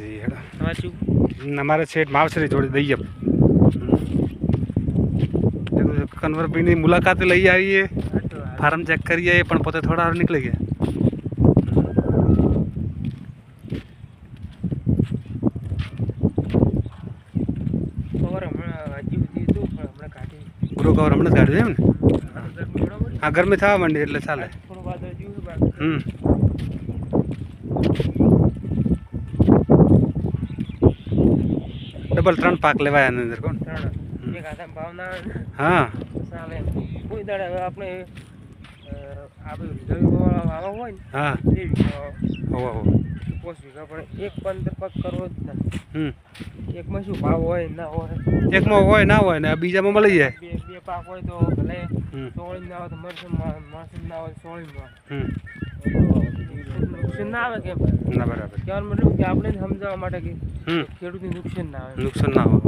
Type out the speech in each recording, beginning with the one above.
જઈએ હેડો. સાચું અમારે છેઠ માવસરી જોડે દઈએ. કન્વરભાઈની મુલાકાતે લઈ આવીએ. ફાર્મ ચેક કરી આવીએ પણ પોતે થોડા વાર નીકળી ગયા. હજી ગુરુ કવર હમણાં જ કાઢ્યું એમ ને? હા ગરમી થવા માંડી એટલે ચાલે. હમ. ડબલ ત્રણ પાક લેવાય આની અંદર કોણ? હા. આપણે હોય ને હા. એક પંદર પગ કરવો જ ના. હમ. એકમાં શું ભાવ હોય ના હોય? એકમાં હોય ના હોય ને બીજામાં મળી જાય. બે બે પાક હોય તો ભલે સોળી ના હોય તો મરસું મરસું ના હોય સોળી નુકસાન ના આવે કેમ? ના બરાબર. કહેવાનો મતલબ કે આપણે સમજાવવા માટે કે ખેડૂતને નુકસાન ના આવે. નુકસાન ના આવે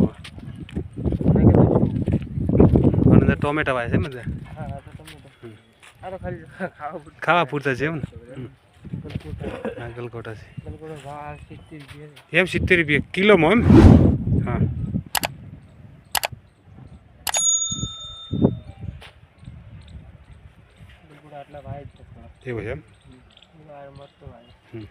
અને ટોમેટો વાય છે મજા હા હા તો તમને તો આ તો ખાલી ખાવા પૂરતું ખાવા પૂરતા છે એમ ને? ગલકોટા છે. એમ સિત્તેર રૂપિયા કિલોમાં એમ? હા. એવું છે એમ? મસ્ત ભાઈ. હમ.